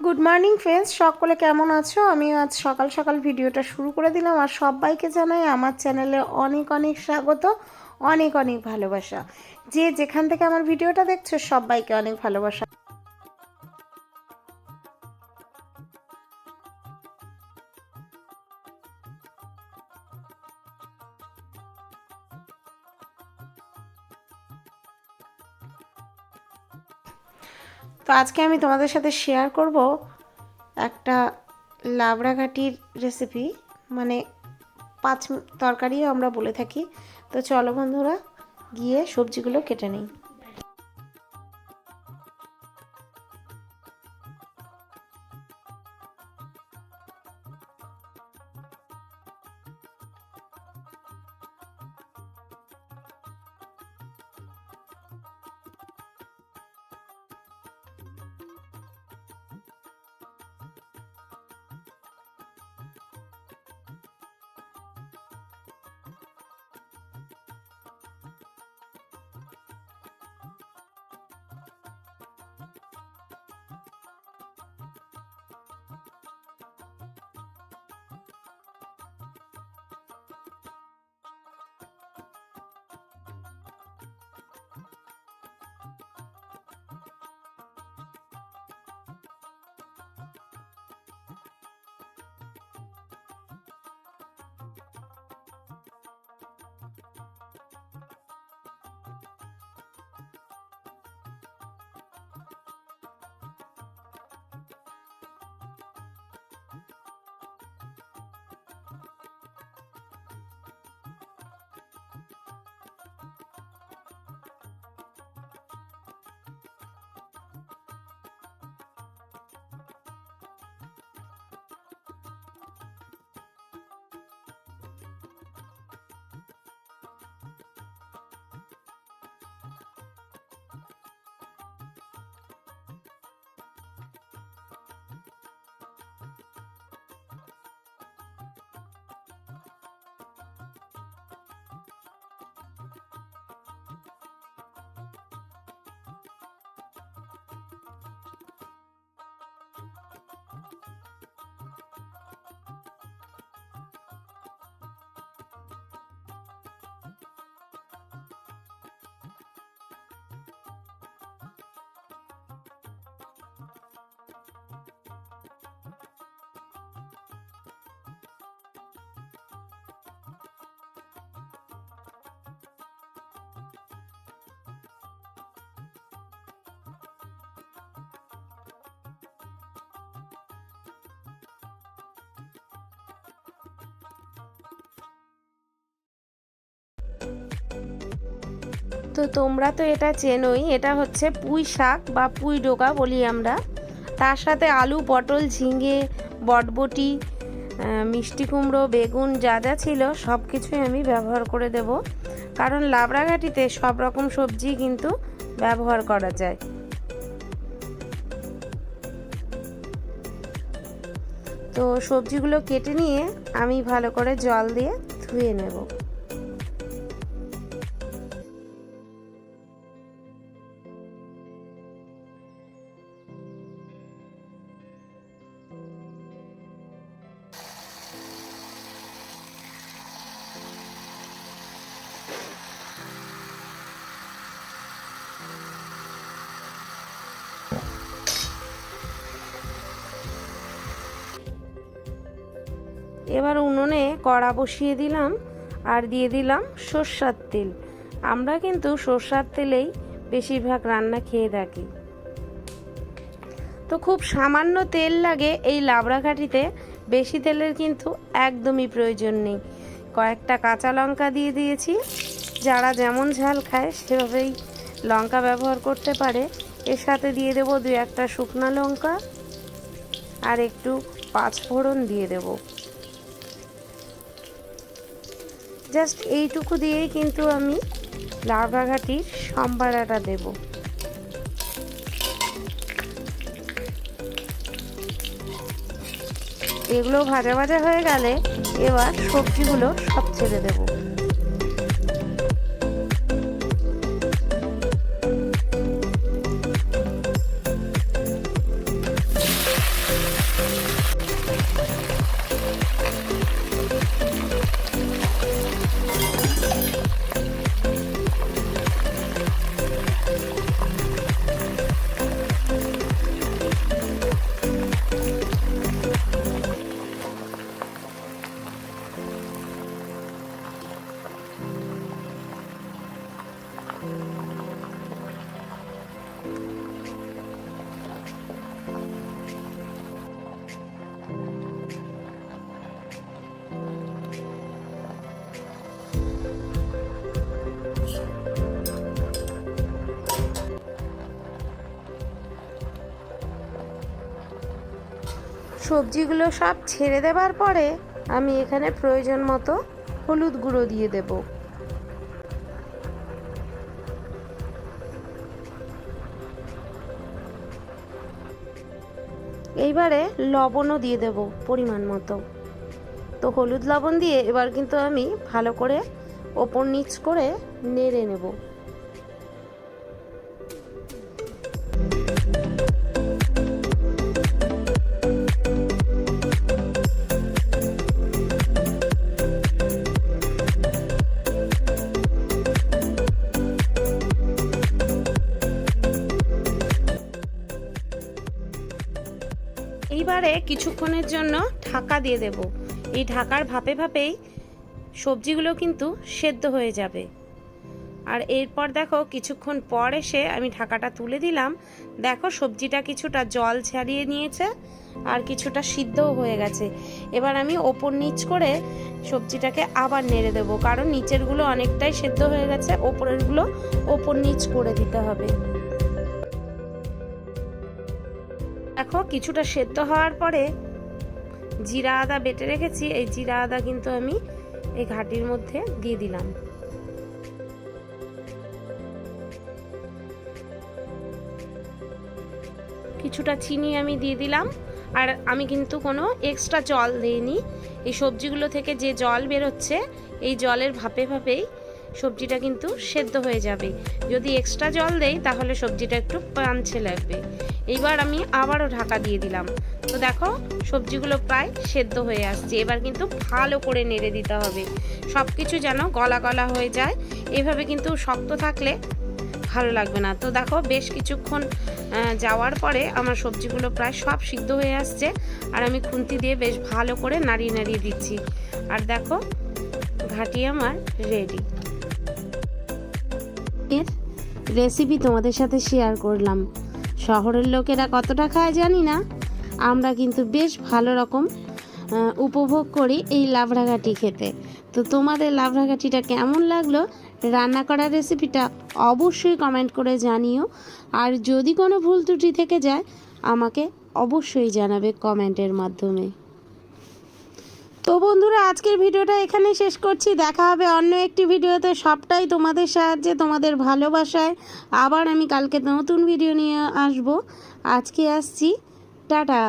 Good morning friends সকলে কেমন আছো? আমি আজ সকাল সকাল ভিডিওটা শুরু করে দিলাম আর সবাইকে জানাই আমার চ্যানেলে অনেক অনেক স্বাগত, অনেক অনেক ভালোবাসা। যে যেখান থেকে আমার ভিডিওটা দেখছ, সবাইকে অনেক ভালোবাসা। তো আজকে আমি তোমাদের সাথে শেয়ার করব একটা লাবড়াঘাটির রেসিপি মানে পাঁচ তরকারিও আমরা বলে থাকি। তো চলো বন্ধুরা, গিয়ে সবজিগুলো কেটে নিই। তো তোমরা তো এটা চেনোই, এটা হচ্ছে পুঁই শাক বা পুঁই ডোকা বলি আমরা। তার সাথে আলু, পটল, ঝিঙে, বটবটি মিষ্টি কুমড়ো, বেগুন যা যা ছিল সব কিছুই আমি ব্যবহার করে দেব। কারণ লাবড়াঘাটিতে সব রকম সবজি কিন্তু ব্যবহার করা যায়। তো সবজিগুলো কেটে নিয়ে আমি ভালো করে জল দিয়ে ধুয়ে নেব। এবার উনুনে কড়া বসিয়ে দিলাম আর দিয়ে দিলাম সর্ষার তেল। আমরা কিন্তু সর্ষার তেলেই বেশিরভাগ রান্না খেয়ে থাকি। তো খুব সামান্য তেল লাগে এই লাবড়াঘাটিতে, বেশি তেলের কিন্তু একদমই প্রয়োজন নেই। কয়েকটা কাঁচা লঙ্কা দিয়ে দিয়েছি। যারা যেমন ঝাল খায় সেভাবেই লঙ্কা ব্যবহার করতে পারে। এর সাথে দিয়ে দেবো দু একটা শুকনো লঙ্কা আর একটু পাঁচফোড়ন দিয়ে দেবো। জাস্ট এইটুকু দিয়েই কিন্তু আমি লাভাঘাটির সম্বারাটা দেব। এগুলো ভাজা ভাজা হয়ে গেলে এবার সবজিগুলো সব ছেড়ে দেবো। সবজিগুলো সব ছেড়ে দেবার পরে আমি এখানে প্রয়োজন মতো হলুদ গুঁড়ো দিয়ে দেব। এইবারে লবণও দিয়ে দেব পরিমাণ মতো। তো হলুদ লবণ দিয়ে এবার কিন্তু আমি ভালো করে ওপর নিচ করে নেড়ে নেব। কিছুক্ষণের জন্য ঢাকা দিয়ে দেব। এই ঢাকার ভাপে ভাপেই সবজিগুলো কিন্তু সেদ্ধ হয়ে যাবে। আর এরপর দেখো কিছুক্ষণ পর এসে আমি ঢাকাটা তুলে দিলাম। দেখো সবজিটা কিছুটা জল ছাড়িয়ে নিয়েছে আর কিছুটা সিদ্ধও হয়ে গেছে। এবার আমি ওপর নিচ করে সবজিটাকে আবার নেড়ে দেবো, কারণ নিচেরগুলো অনেকটাই সেদ্ধ হয়ে গেছে, ওপরেরগুলো ওপর নিচ করে দিতে হবে। দেখো কিছুটা সেদ্ধ হওয়ার পরে জিরা আদা বেটে রেখেছি। এই জিরা আদা কিন্তু আমি এই ঘাটির মধ্যে দিয়ে দিলাম। কিছুটা চিনি আমি দিয়ে দিলাম। আর আমি কিন্তু কোনো এক্সট্রা জল দিইনি। এই সবজিগুলো থেকে যে জল বেরোচ্ছে, এই জলের ভাপে ভাপেই সবজিটা কিন্তু সেদ্ধ হয়ে যাবে। যদি এক্সট্রা জল দেই, তাহলে সবজিটা একটু পাঞ্ছে লাগবে। এইবার আমি আবারও ঢাকা দিয়ে দিলাম। তো দেখো, সবজিগুলো প্রায় সেদ্ধ হয়ে আসছে। এবার কিন্তু ভালো করে নেড়ে দিতে হবে। সব কিছু যেন গলা গলা হয়ে যায়। এভাবে কিন্তু শক্ত থাকলে ভালো লাগবে না। তো দেখো, বেশ কিছুক্ষণ যাওয়ার পরে আমার সবজিগুলো প্রায় সব সিদ্ধ হয়ে আসছে। আর আমি খুন্তি দিয়ে বেশ ভালো করে নাড়িয়ে নাড়িয়ে দিচ্ছি। আর দেখো, ঘাটি আমার রেডি এর রেসিপি তোমাদের সাথে শেয়ার করলাম। শহরের লোকেরা কতটা খায় জানি না। আমরা কিন্তু বেশ ভালো রকম উপভোগ করি এই লাবড়াঘাটি খেতে। তো তোমাদের লাবড়াঘাটিটা কেমন লাগল? রান্না করার রেসিপিটা অবশ্যই কমেন্ট করে জানিও। আর যদি কোনো ভুল ত্রুটি থেকে যায়, আমাকে অবশ্যই জানাবে কমেন্টের মাধ্যমে। তো বন্ধুরা, আজকের ভিডিওটা এখানে শেষ করছি। দেখা হবে অন্য একটি ভিডিওতে। সবটাই তোমাদের সাহায্যে, তোমাদের ভালোবাসায়। আবার আমি কালকে নতুন ভিডিও নিয়ে আসব। আজকে আসছি। টাটা।